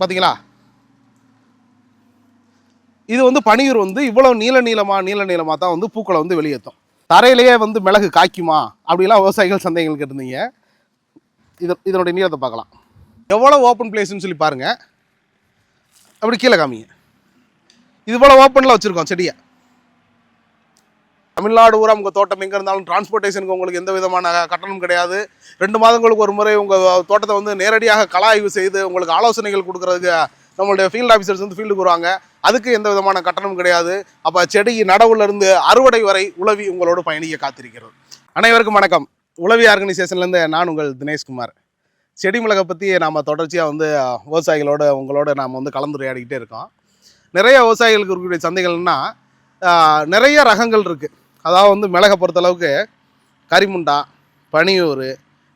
பார்த்தீங்களா இது வந்து பனியூர் வந்து இவ்வளோ நீல நீளமாக நீல நீளமாக தான் வந்து பூக்களை வந்து வெளியேற்றும் தரையிலேயே வந்து மிளகு காய்க்குமா? அப்படிலாம் விவசாயிகள் சந்தேகங்கள் கேட்டிருந்தீங்க. இது இதனுடைய நீளத்தை பார்க்கலாம். எவ்வளோ ஓப்பன் பிளேஸ்னு சொல்லி பாருங்கள் அப்படி கீழே காமிங்க. இது போல் ஓப்பனில் வச்சுருக்கோம் செடியை. தமிழ்நாடு ஊரா உங்கள் தோட்டம் எங்கே இருந்தாலும் டிரான்ஸ்போர்ட்டேஷனுக்கு உங்களுக்கு எந்த விதமான கட்டணம் கிடையாது. ரெண்டு மாதங்களுக்கு ஒரு முறை உங்கள் தோட்டத்தை வந்து நேரடியாக கள ஆய்வு செய்து உங்களுக்கு ஆலோசனைகள் கொடுக்குறதுக்கு நம்மளுடைய ஃபீல்டு ஆஃபீஸர்ஸ் வந்து ஃபீல்டுக்கு வருவாங்க. அதுக்கு எந்த விதமான கட்டணம் கிடையாது. அப்போ செடி நடவுலேருந்து அறுவடை வரை உளவி உங்களோடு பயணிக்க காத்திருக்கிறது. அனைவருக்கும் வணக்கம். உளவி ஆர்கனைசேஷன்லேருந்து நான் உங்கள் தினேஷ்குமார் செடி மிளகை பற்றி நாம் தொடர்ச்சியாக வந்து விவசாயிகளோட உங்களோட நாம் வந்து கலந்துரையாடிக்கிட்டே இருக்கோம். நிறைய விவசாயிகளுக்கு இருக்கக்கூடிய சந்தைகள்னா நிறைய ரகங்கள் இருக்குது அதாவது வந்து மிளகை பொறுத்தளவுக்கு கரிமுண்டா பனியூர்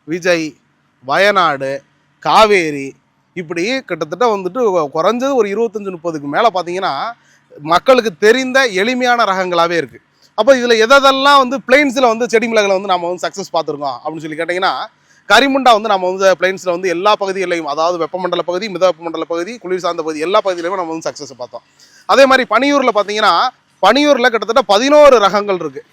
விஜய் வயநாடு காவேரி இப்படி கிட்டத்தட்ட வந்துட்டு குறைஞ்சது ஒரு இருபத்தஞ்சி முப்பதுக்கு மேலே பார்த்தீங்கன்னா மக்களுக்கு தெரிந்த எளிமையான ரகங்களாகவே இருக்குது அப்போ இதில் எதெல்லாம் வந்து பிளெயின்ஸில் வந்து செடி மிளகில் வந்து நம்ம வந்து சக்ஸஸ் பார்த்துருக்கோம் அப்படின்னு சொல்லி கேட்டிங்கன்னா கரிமுண்டா வந்து நம்ம வந்து பிளைன்ஸில் வந்து எல்லா பகுதிகளையும் அதாவது வெப்பமண்டல பகுதி மித வெப்பமண்டல பகுதி குளிர் சார்ந்த பகுதி எல்லா பகுதியிலையும் நம்ம வந்து சக்ஸஸ் பார்த்தோம். அதே மாதிரி பனியூரில் பார்த்தீங்கன்னா பனியூரில் கிட்டத்தட்ட பதினோரு ரகங்கள் இருக்குது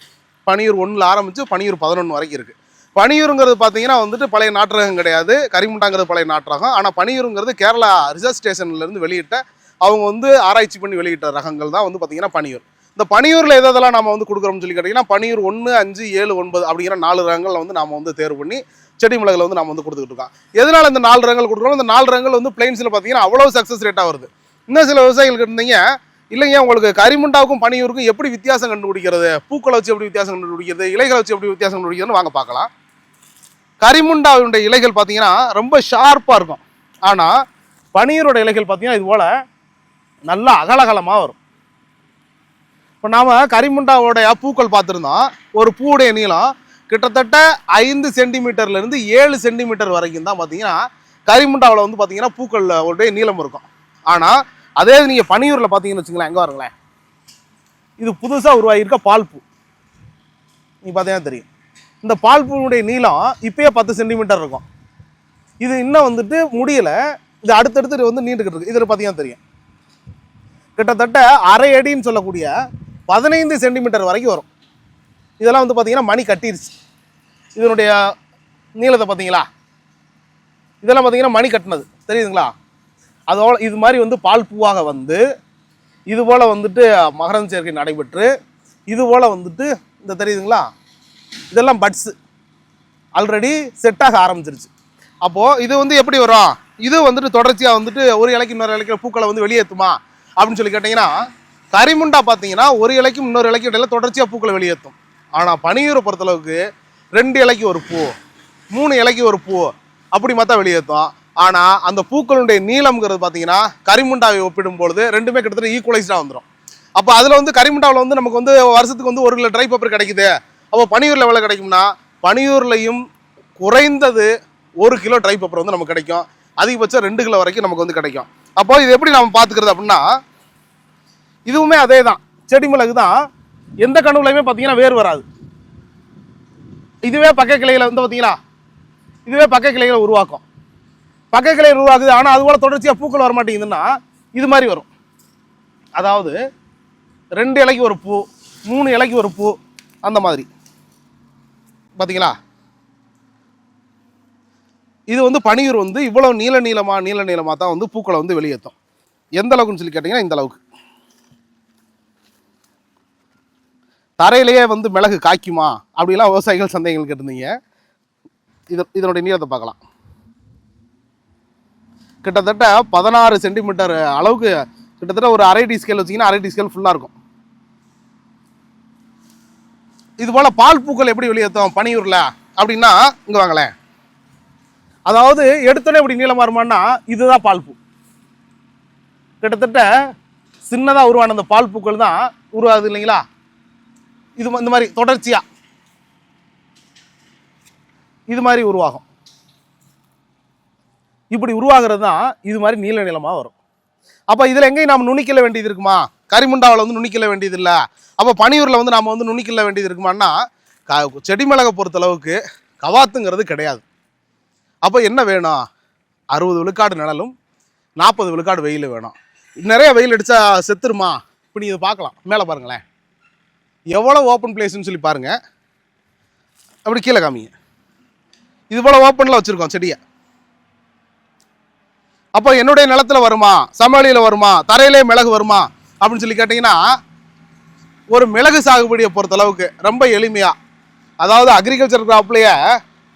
பனியூர் ஒன்றில் ஆரம்பித்து பனியூர் பதினொன்று வரைக்கும் இருக்குது பனியூருங்கிறது பார்த்தீங்கன்னா வந்துட்டு பழைய நாட்டரகம் கிடையாது. கரிமுண்டாங்கிறது பழைய நாட்டரகம் ஆனால் பனியூருங்கிறது கேரளா ரிசர்ச் ஸ்டேஷன்லேருந்து வெளியிட்ட அவங்க வந்து ஆராய்ச்சி பண்ணி வெளியிட்ட ரகங்கள் தான் வந்து பார்த்தீங்கன்னா பனியூர். இந்த பனியூரில் எதெல்லாம் நம்ம வந்து கொடுக்குறோம்னு சொல்லி கேட்டிங்கன்னா பனியூர் ஒன்று அஞ்சு ஏழு ஒன்பது அப்படிங்கிற நாலு ரகங்கள் வந்து நம்ம வந்து தேர்வு பண்ணி செடி மிளகில் வந்து நம்ம வந்து கொடுத்துக்கிட்டு இருக்கோம். எதனால் இந்த நாலு ரகங்கள் கொடுக்குறோம்? இந்த நாலு ரகங்கள் வந்து பிளைன்ஸில் பார்த்தீங்கன்னா அவ்வளோ சக்ஸஸ் ரேட்டாக வருது. இன்னும் சில விவசாயிகள் இருந்தீங்க இல்லைங்க உங்களுக்கு கரிமுண்டாவுக்கும் பனியூருக்கும் எப்படி வித்தியாசம் கண்டுபிடிக்கிறது? பூக்களை வச்சு எப்படி வித்தியாசம் கண்டுபிடிக்கிறது? இலைகளை வச்சு எப்படி வித்தியாசம் கண்டுபிடிக்கிறதுன்னு வாங்க பார்க்கலாம். கரிமுண்டாவுடைய இலைகள் பார்த்தீங்கன்னா ரொம்ப ஷார்ப்பாக இருக்கும். ஆனால் பனியூரோட இலைகள் பார்த்தீங்கன்னா இது போல் நல்லா அகலகலமாக வரும். இப்போ நாம் கரிமுண்டாவோடைய பூக்கள் பார்த்துருந்தோம். ஒரு பூவுடைய நீளம் கிட்டத்தட்ட ஐந்து சென்டிமீட்டர்லேருந்து ஏழு சென்டிமீட்டர் வரைக்கும் தான் பார்த்தீங்கன்னா கரிமுண்டாவில் வந்து பார்த்தீங்கன்னா பூக்கள் உடைய நீளம் இருக்கும். ஆனால் அதே நீங்கள் பனியூரில் பார்த்தீங்கன்னு வச்சுங்களேன் எங்கே வருங்களேன். இது புதுசாக உருவாகியிருக்க பால்பூ நீ பார்த்தீங்கன்னா தெரியும். இந்த பால்பூனுடைய நீளம் இப்பயே பத்து சென்டிமீட்டர் இருக்கும். இது இன்னும் வந்துட்டு முடியலை. இது அடுத்தடுத்து இது வந்து நீண்டுக்கிட்டு இருக்கு இதில் பார்த்தீங்கன்னா தெரியும். கிட்டத்தட்ட அரை அடின்னு சொல்லக்கூடிய பதினைந்து சென்டிமீட்டர் வரைக்கும் வரும். இதெல்லாம் வந்து பார்த்தீங்கன்னா மணி கட்டிருச்சு. இதனுடைய நீளத்தை பார்த்தீங்களா இதெல்லாம் பார்த்தீங்கன்னா மணி கட்டினது. தெரியுதுங்களா? அதோட இது மாதிரி வந்து பால் பூவாக வந்து இது போல் வந்துட்டு மகரம் சேர்க்கை நடைபெற்று இது போல் வந்துட்டு இந்த தெரியுதுங்களா? இதெல்லாம் பட்ஸு ஆல்ரெடி செட்டாக ஆரம்பிச்சிருச்சு. அப்போது இது வந்து எப்படி வரும்? இது வந்துட்டு தொடர்ச்சியாக வந்துட்டு ஒரு இலைக்கு இன்னொரு இலைக்கு பூக்களை வந்து வெளியேற்றுமா அப்படின்னு சொல்லி கேட்டிங்கன்னா கரிமுண்டா பார்த்தீங்கன்னா ஒரு இலைக்கும் இன்னொரு இலைக்கு இடையில தொடர்ச்சியாக பூக்களை வெளியேற்றும் ஆனால் பனியூரை பொறுத்தளவுக்கு ரெண்டு இலைக்கு ஒரு பூ மூணு இலைக்கு ஒரு பூ அப்படி பார்த்தா வெளியேற்றும் ஆனால் அந்த பூக்களுடைய நீளம்ங்கிறது பார்த்தீங்கன்னா கரிமுண்டாவை ஒப்பிடும் பொழுது ரெண்டுமே கிட்டத்தட்ட ஈக்குவலைஸ்டாக வந்துடும் அப்போ அதில் வந்து கரிமுண்டாவில் வந்து நமக்கு வந்து வருஷத்துக்கு வந்து ஒரு கிலோ ட்ரை பேப்பர் கிடைக்குது. அப்போ பனியூரில் எவ்வளோ கிடைக்கும்னா பனியூர்லையும் குறைந்தது ஒரு கிலோ ட்ரை பேப்பர் வந்து நமக்கு கிடைக்கும். அதிகபட்சம் ரெண்டு கிலோ வரைக்கும் நமக்கு வந்து கிடைக்கும். அப்போ இது எப்படி நம்ம பார்த்துக்கிறது அப்படின்னா இதுவுமே அதே தான் செடி மிளகு தான் எந்த கனவுலையுமே பார்த்தீங்கன்னா வேர் வராது. இதுவே பக்க கிளையில் வந்து பார்த்தீங்களா இதுவே பக்க கிளைகளை உருவாக்கும். பக்க கிளைகள் உருவாக்குது. ஆனால் அதுபோல் தொடர்ச்சியாக பூக்கள் வர மாட்டேங்குதுன்னா இது மாதிரி வரும். அதாவது ரெண்டு இலைக்கு ஒரு பூ மூணு இலைக்கு ஒரு பூ அந்த மாதிரி. பார்த்தீங்களா இது வந்து பனியூர் வந்து இவ்வளோ நீல நீளமாக நீல நீளமாக தான் வந்து பூக்களை வந்து வெளியேற்றும். எந்த அளவுக்குன்னு சொல்லி கேட்டிங்கன்னா இந்த அளவுக்கு. தரையிலேயே வந்து மிளகு காய்க்குமா? அப்படிலாம் விவசாயிகள் சந்தைகள் கேட்டிருந்தீங்க. இது இதனுடைய நீளத்தை பார்க்கலாம். கிட்டத்தட்ட பதினாறு சென்டிமீட்டர் அளவுக்கு கிட்டத்தட்ட ஒரு அரை டி ஸ்கேல் வச்சிங்கன்னா அரை டி ஸ்கேல் ஃபுல்லாக இருக்கும். இது போல் பால் பூக்கள் எப்படி வெளியேற்றும் பனியூரில்? அப்படின்னா இங்கே வாங்களேன். அதாவது எடுத்தோடனே இப்படி நீளமாக இருமான்னா இதுதான் பால் பூ. கிட்டத்தட்ட சின்னதாக உருவான அந்த பால் பூக்கள் தான் உருவாகுது இல்லைங்களா? இது இந்த மாதிரி தொடர்ச்சியாக இது மாதிரி உருவாகும். இப்படி உருவாகிறது தான் இது மாதிரி நீல நிலமாக வரும். அப்போ இதில் எங்கேயும் நாம் நுணிக்கல வேண்டியது இருக்குமா? கரிமுண்டாவில் வந்து நுணிக்கல வேண்டியது இல்லை. அப்போ பனியூரில் வந்து நாம் வந்து நுனிக்கல வேண்டியது இருக்குமான்னா க செடி மிளகை பொறுத்தளவுக்கு கவாத்துங்கிறது கிடையாது. அப்போ என்ன வேணும்? அறுபது விழுக்காடு நிழலும் நாற்பது விழுக்காடு வெயில் வேணும். நிறைய வெயில் அடித்தா செத்துருமா? இப்போ இதை பார்க்கலாம். மேலே பாருங்களேன். எவ்வளோ ஓப்பன் பிளேஸ்னு சொல்லி பாருங்கள் அப்படி கீழே காமிங்க. இது போல் ஓப்பனில் வச்சுருக்கோம் செடியை. அப்போ என்னுடைய நிலத்துல வருமா? சமவெளியில் வருமா? தரையிலே மிளகு வருமா? அப்படின்னு சொல்லி கேட்டிங்கன்னா ஒரு மிளகு சாகுபடியை பொறுத்தளவுக்கு ரொம்ப எளிமையாக அதாவது அக்ரிகல்ச்சர் கிராப்லேயே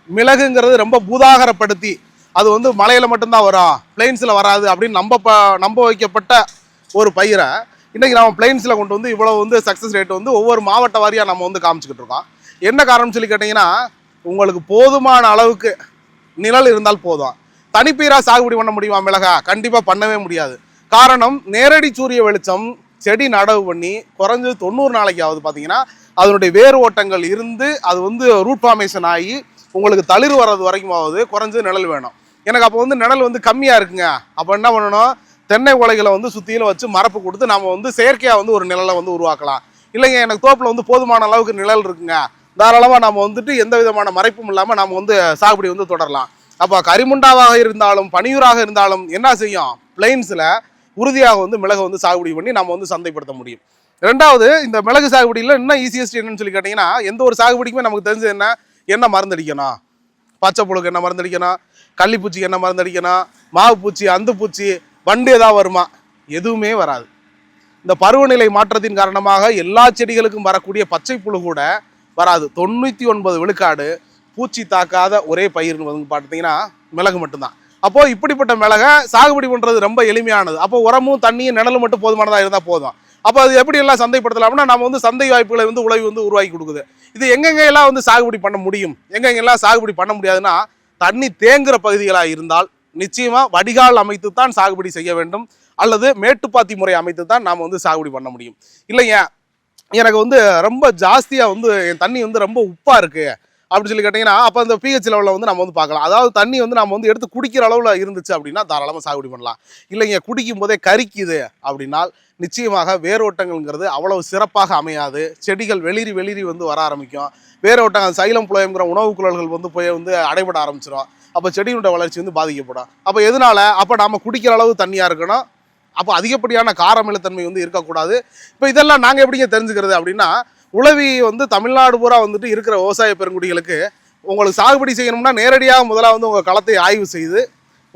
மிளகுங்கிறது ரொம்ப பூதாகரப்படுத்தி அது வந்து மலையில் மட்டும்தான் வரும் பிளெயின்ஸில் வராது அப்படின்னு நம்ப ப நம்ப வைக்கப்பட்ட ஒரு பயிரை இன்றைக்கி நம்ம பிளெயின்ஸில் கொண்டு வந்து இவ்வளோ வந்து சக்ஸஸ் ரேட் வந்து ஒவ்வொரு மாவட்ட வாரியாக நம்ம வந்து காமிச்சிக்கிட்டு இருக்கோம். என்ன காரணம்னு சொல்லி கேட்டிங்கன்னா உங்களுக்கு போதுமான அளவுக்கு நிழல் இருந்தால் போதும். தனிப்பீரா சாகுபடி பண்ண முடியுமா மிளகா? கண்டிப்பாக பண்ணவே முடியாது. காரணம் நேரடி சூரிய வெளிச்சம் செடி நடவு பண்ணி குறைஞ்சது தொண்ணூறு நாளைக்காவது பார்த்தீங்கன்னா அதனுடைய வேர் ஓட்டங்கள் இருந்து அது வந்து ரூட் ஃபார்மேஷன் ஆகி உங்களுக்கு தளிர் வர்றது வரைக்குமாவது குறைஞ்சது நிழல் வேணும். எனக்கு அப்போ வந்து நிழல் வந்து கம்மியாக இருக்குங்க. அப்போ என்ன பண்ணணும்? தென்னை உலைகளை வந்து சுற்றிலும் வச்சு மரப்பு கொடுத்து நம்ம வந்து செயற்கையாக வந்து ஒரு நிழலை வந்து உருவாக்கலாம். இல்லைங்க எனக்கு தோப்பில் வந்து போதுமான அளவுக்கு நிழல் இருக்குங்க. தாராளமாக நம்ம வந்துட்டு எந்த விதமான மறைப்பும் இல்லாமல் நம்ம வந்து சாகுபடி வந்து தொடரலாம். அப்போ கரிமுண்டாவாக இருந்தாலும் பனியூராக இருந்தாலும் என்ன செய்யும்? பிளைன்ஸில் உறுதியாக வந்து மிளகு வந்து சாகுபடி பண்ணி நம்ம வந்து சந்தைப்படுத்த முடியும். ரெண்டாவது இந்த மிளகு சாகுபடியில் இன்னும் ஈஸியஸ்ட் என்னன்னு சொல்லி கேட்டிங்கன்னா எந்த ஒரு சாகுபடிக்குமே நமக்கு தெரிஞ்சது என்ன? என்ன மருந்தடிக்கணும். பச்சை புழுக்கு என்ன மருந்தடிக்கணும். கள்ளிப்பூச்சிக்கு என்ன மருந்தடிக்கணும். மாவு பூச்சி அந்து பூச்சி வண்டு ஏதாவது வருமா? எதுவுமே வராது. இந்த பருவநிலை மாற்றத்தின் காரணமாக எல்லா செடிகளுக்கும் வரக்கூடிய பச்சை புழு கூட வராது. தொண்ணூற்றி ஒன்பது விழுக்காடு பூச்சி தாக்காத ஒரே பயிர்னு வந்து பார்த்தீங்கன்னா மிளகு மட்டும்தான். அப்போது இப்படிப்பட்ட மிளகை சாகுபடி பண்ணுறது ரொம்ப எளிமையானது. அப்போ உரமும் தண்ணியும் நிழலும் மட்டும் போதுமானதாக இருந்தால் போதும். அப்போ அது எப்படி எல்லாம் அப்படின்னா நம்ம வந்து சந்தை வாய்ப்புகளை வந்து உழவு வந்து உருவாக்கி கொடுக்குது. இது எங்கெங்கெல்லாம் வந்து சாகுபடி பண்ண முடியும்? எங்கெங்கெல்லாம் சாகுபடி பண்ண முடியாதுன்னா தண்ணி தேங்குகிற பகுதிகளாக இருந்தால் நிச்சயமாக வடிகால் அமைத்து தான் சாகுபடி செய்ய வேண்டும். அல்லது மேட்டுப்பாத்தி முறை அமைத்து தான் நாம் வந்து சாகுபடி பண்ண முடியும். இல்லைங்க எனக்கு வந்து ரொம்ப ஜாஸ்தியாக வந்து என் தண்ணி வந்து ரொம்ப உப்பாக இருக்குது அப்படின்னு சொல்லி கேட்டிங்கன்னா அப்போ அந்த பிஹெச் லெவலில் வந்து நம்ம வந்து பார்க்கலாம். அதாவது தண்ணி வந்து நம்ம வந்து எடுத்து குடிக்கிற அளவில் இருந்துச்சு அப்படின்னா தாராளமாக சாகுபடி பண்ணலாம். இல்லைங்க குடிக்கும் போதே கறிக்குது அப்படின்னால் நிச்சயமாக வேரோட்டங்கள்ங்கிறது அவ்வளவு சிறப்பாக அமையாது. செடிகள் வெளிரி வெளிரி வந்து வர ஆரம்பிக்கும். வேரோட்டங்கள் சைலம் புலயங்கிற உணவுக் குழல்கள் வந்து போய் வந்து அடைபட ஆரம்பிச்சிடும் அப்போ செடியினுடைய வளர்ச்சி வந்து பாதிக்கப்படும். அப்போ எதனால்? அப்போ நம்ம குடிக்கிற அளவு தண்ணியாக இருக்கணும். அப்போ அதிகப்படியான காரமிலத்தன்மை வந்து இருக்கக்கூடாது. இப்போ இதெல்லாம் நாங்கள் எப்படிங்க தெரிஞ்சுக்கிறது அப்படின்னா உளவி வந்து தமிழ்நாடு பூரா வந்துட்டு இருக்கிற விவசாய பெருங்குடிகளுக்கு உங்களுக்கு சாகுபடி செய்யணும்னா நேரடியாக முதல்ல வந்து உங்கள் களத்தை ஆய்வு செய்து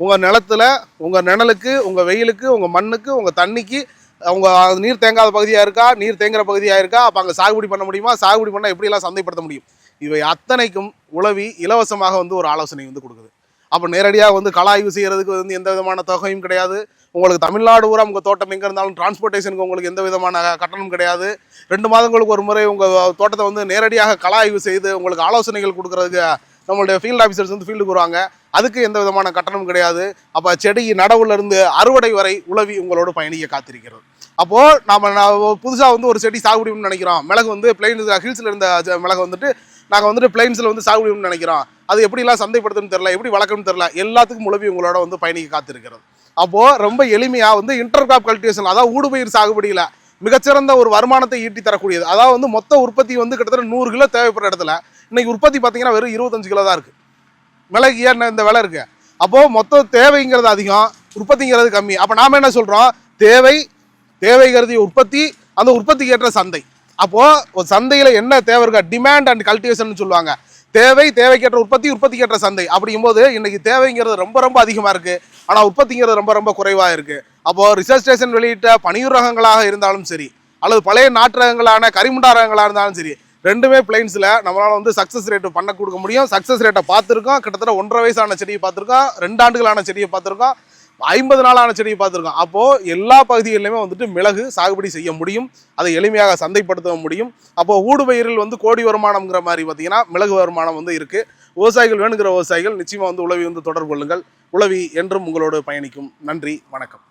உங்கள் நிலத்துல உங்கள் நிழலுக்கு உங்கள் வெயிலுக்கு உங்கள் மண்ணுக்கு உங்கள் தண்ணிக்கு அவங்க நீர் தேங்காத பகுதியாக இருக்கா நீர் தேங்குற பகுதியாக இருக்கா அப்போ அங்கே சாகுபடி பண்ண முடியுமா சாகுபடி பண்ணால் எப்படிலாம் சந்தைப்படுத்த முடியும்? இவை அத்தனைக்கும் உளவி இலவசமாக வந்து ஒரு ஆலோசனை வந்து கொடுக்குது. அப்போ நேரடியாக வந்து கள ஆய்வு செய்கிறதுக்கு வந்து எந்த விதமான தொகையும் கிடையாது. உங்களுக்கு தமிழ்நாடு ஊரா உங்கள் தோட்டம் எங்கே இருந்தாலும் டிரான்ஸ்போர்ட்டேஷனுக்கு உங்களுக்கு எந்த விதமான கட்டணம் கிடையாது. ரெண்டு மாதங்களுக்கு ஒரு முறை உங்கள் தோட்டத்தை வந்து நேரடியாக கள ஆய்வு செய்து உங்களுக்கு ஆலோசனைகள் கொடுக்குறதுக்கு நம்மளுடைய ஃபீல்ட் ஆஃபீஸர்ஸ் வந்து ஃபீல்டுக்கு வருவாங்க. அதுக்கு எந்த விதமான கட்டணம் கிடையாது. அப்போ செடி நடவுலேருந்து அறுவடை வரை உளவி உங்களோட பயணிக்க காத்திருக்கிறது. அப்போது நம்ம புதுசாக வந்து ஒரு செடி சாகுபடி நினைக்கிறோம். மிளகு வந்து பிளைன் ஹில்ஸில் இருந்த மிளகு வந்துட்டு நாங்கள் வந்துட்டு பிளைன்ஸில் வந்து சாகுபடி நினைக்கிறோம். அது எப்படிலாம் சந்தைப்படுத்தணும்னு தெரில எப்படி வளர்க்கணும்னு தெரில எல்லாத்துக்கும் முழுவி உங்களோட வந்து பயணிக்க காத்திருக்கிறது. அப்போது ரொம்ப எளிமையாக வந்து இன்டர் கிராப் கல்டிவேஷன் அதாவது ஊடுபயிர் சாகுபடியில் மிகச்சிறந்த ஒரு வருமானத்தை ஈட்டி தரக்கூடியது. அதாவது வந்து மொத்த உற்பத்தி வந்து கிட்டத்தட்ட நூறு கிலோ தேவைப்படுற இடத்துல இன்னைக்கு உற்பத்தி பார்த்தீங்கன்னா வெறும் இருபத்தஞ்சு கிலோ தான் இருக்குது மிளகு ஏன் இந்த விலை இருக்குது அப்போது மொத்த தேவைங்கிறது அதிகம் உற்பத்திங்கிறது கம்மி. அப்போ நாம் என்ன சொல்கிறோம் தேவை தேவைங்கிறது உற்பத்தி அந்த உற்பத்திக்கு ஏற்ற சந்தை. அப்போது ஒரு சந்தையில் என்ன தேவை இருக்கா டிமாண்ட் அண்ட் கல்டிவேஷன் சொல்லுவாங்க. தேவை தேவைக்கேற்ற உற்பத்தி உற்பத்திக்கேற்ற சந்தை அப்படிங்கும்போது இன்னைக்கு தேவைங்கிறது ரொம்ப ரொம்ப அதிகமாக இருக்குது ஆனால் உற்பத்திங்கிறது ரொம்ப ரொம்ப குறைவாக இருக்குது அப்போது ரிசர்ச் ஸ்டேஷன் வெளியிட்ட பனியூர் ரகங்களாக இருந்தாலும் சரி அல்லது பழைய நாட்டு ரகங்களான கரிமுண்டா ரகங்களாக இருந்தாலும் சரி ரெண்டுமே பிளைன்ஸில் நம்மளால் வந்து சக்ஸஸ் ரேட்டு பண்ண கொடுக்க முடியும். சக்ஸஸ் ரேட்டை பார்த்துருக்கோம். கிட்டத்தட்ட ஒன்றரை வயசான செடியை பார்த்துருக்கோம். ரெண்டு ஆண்டுகளான செடியை பார்த்துருக்கோம். ஐம்பது நாளான செடியை பார்த்துருக்கோம். அப்போது எல்லா பகுதிகளிலுமே வந்துட்டு மிளகு சாகுபடி செய்ய முடியும். அதை எளிமையாக சந்தைப்படுத்த முடியும். அப்போது ஊடுபயிரில் வந்து கோடி வருமானம்ங்கிற மாதிரி பார்த்தீங்கன்னா மிளகு வருமானம் வந்து இருக்குது விவசாயிகள் வேணுங்கிற விவசாயிகள் நிச்சயமாக வந்து உளவி வந்து தொடர்பு கொள்ளுங்கள். உளவி என்றும் உங்களோடு பயணிக்கும். நன்றி வணக்கம்.